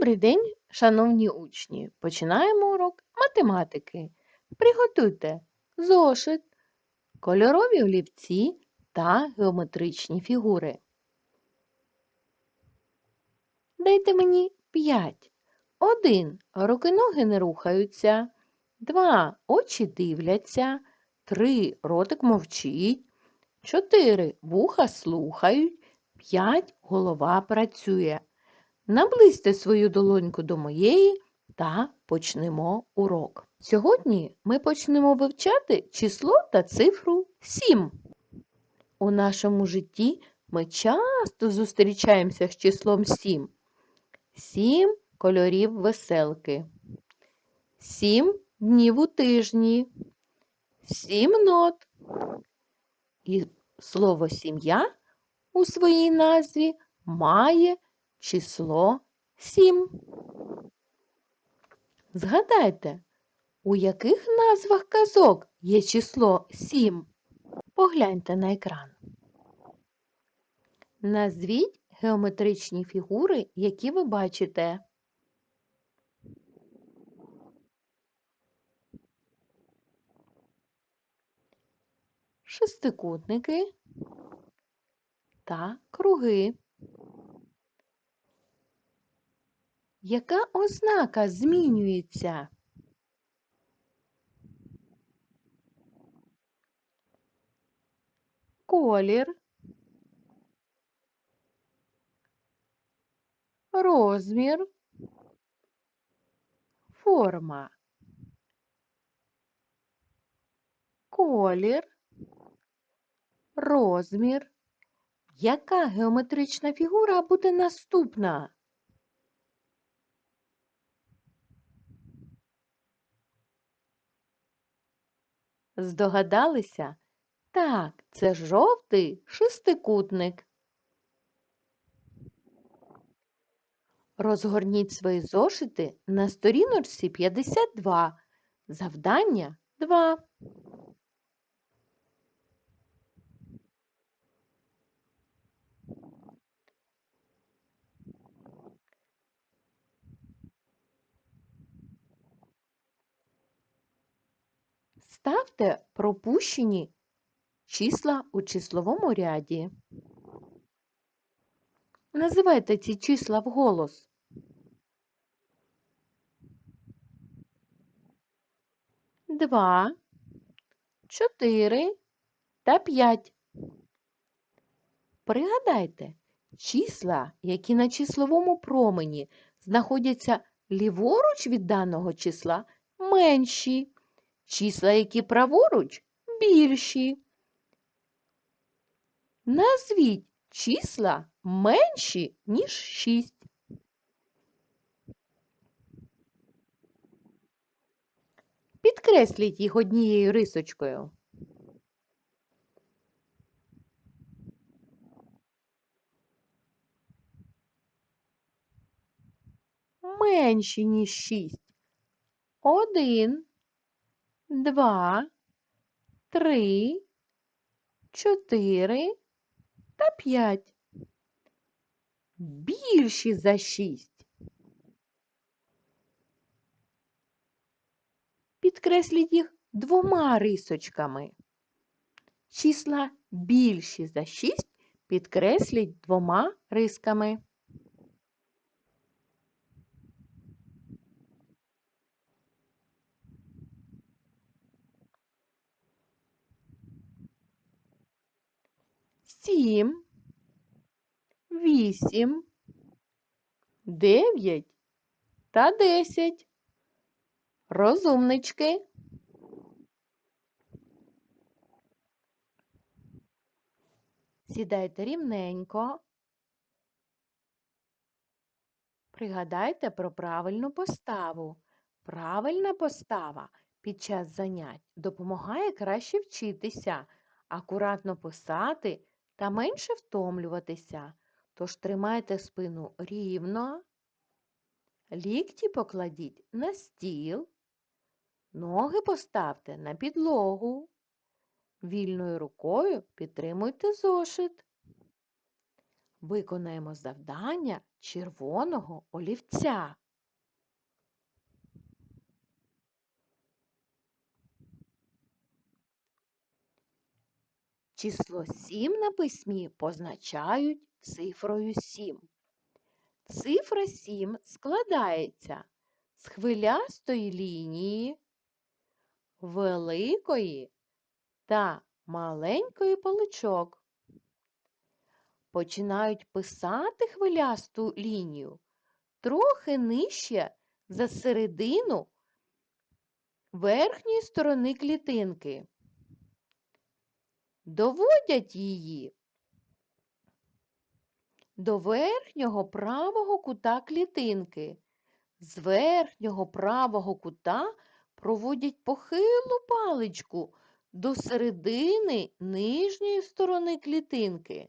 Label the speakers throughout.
Speaker 1: Добрий день, шановні учні! Починаємо урок математики. Приготуйте зошит, кольорові олівці та геометричні фігури. Дайте мені 5. 1. Руки-ноги не рухаються. 2. Очі дивляться. 3. Ротик мовчить. 4. Вуха слухають. 5. Голова працює. Наблизьте свою долоньку до моєї та почнемо урок. Сьогодні ми почнемо вивчати число та цифру 7. У нашому житті ми часто зустрічаємося з числом 7. 7 кольорів веселки. 7 днів у тижні. 7 нот. І слово сім'я у своїй назві має число 7. Згадайте, у яких назвах казок є число 7? Погляньте на екран. Назвіть геометричні фігури, які ви бачите. Шестикутники та круги. Яка ознака змінюється? Колір, розмір, форма. Колір, розмір. Яка геометрична фігура буде наступна? Здогадалися? Так, це жовтий шестикутник. Розгорніть свої зошити на сторіночці 52. Завдання 2. Ставте пропущені числа у числовому ряді. Називайте ці числа вголос. Два, чотири та п'ять. Пригадайте, числа, які на числовому промені знаходяться ліворуч від даного числа, менші. Числа, які праворуч, більші. Назвіть числа менші, ніж 6. Підкресліть їх однією рисочкою. Менші, ніж 6. Один, два, три, чотири та п'ять. Більші за шість. Підкресліть їх двома рисочками. Числа більші за шість підкресліть двома рисками. Сім, вісім, дев'ять та десять. Розумнички. Сідайте рівненько. Пригадайте про правильну поставу. Правильна постава під час занять допомагає краще вчитися, акуратно писати та менше втомлюватися. Тож тримайте спину рівно, лікті покладіть на стіл, ноги поставте на підлогу. Вільною рукою підтримуйте зошит. Виконаємо завдання червоного олівця. Число 7 на письмі позначають цифрою 7. Цифра 7 складається з хвилястої лінії, великої та маленької паличок. Починають писати хвилясту лінію трохи нижче за середину верхньої сторони клітинки. Доводять її до верхнього правого кута клітинки. З верхнього правого кута проводять похилу паличку до середини нижньої сторони клітинки.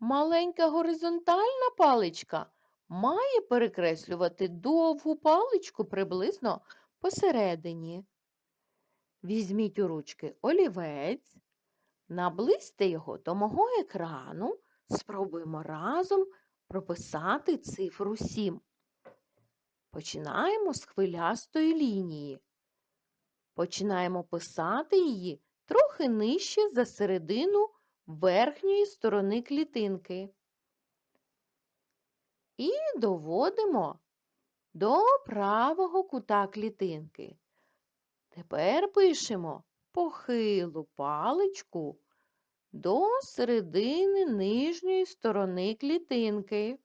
Speaker 1: Маленька горизонтальна паличка має перекреслювати довгу паличку приблизно посередині. Візьміть у ручки олівець, наблизьте його до мого екрану, спробуємо разом прописати цифру 7. Починаємо з хвилястої лінії. Починаємо писати її трохи нижче за середину верхньої сторони клітинки. І доводимо до правого кута клітинки. Тепер пишемо похилу паличку до середини нижньої сторони клітинки.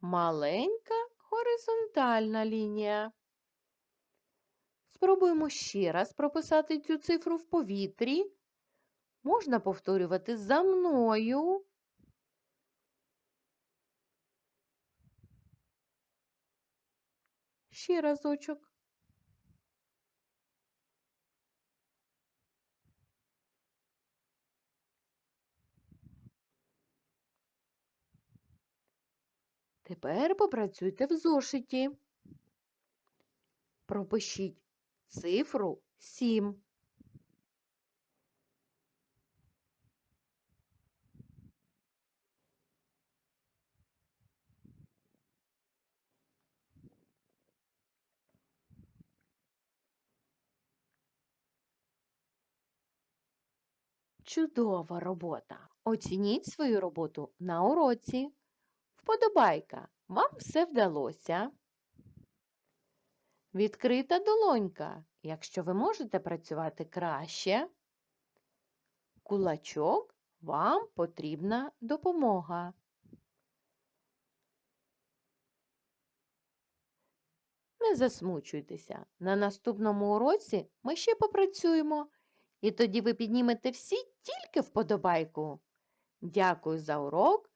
Speaker 1: Маленька горизонтальна лінія. Спробуємо ще раз прописати цю цифру в повітрі. Можна повторювати за мною. Ще разочок. Тепер попрацюйте в зошиті. Пропишіть цифру 7. Чудова робота! Оцініть свою роботу на уроці. Вподобайка! Вам все вдалося. Відкрита долонька, якщо ви можете працювати краще. Кулачок вам потрібна допомога. Не засмучуйтеся. На наступному уроці ми ще попрацюємо, і тоді ви піднімете всі тільки вподобайку. Дякую за урок.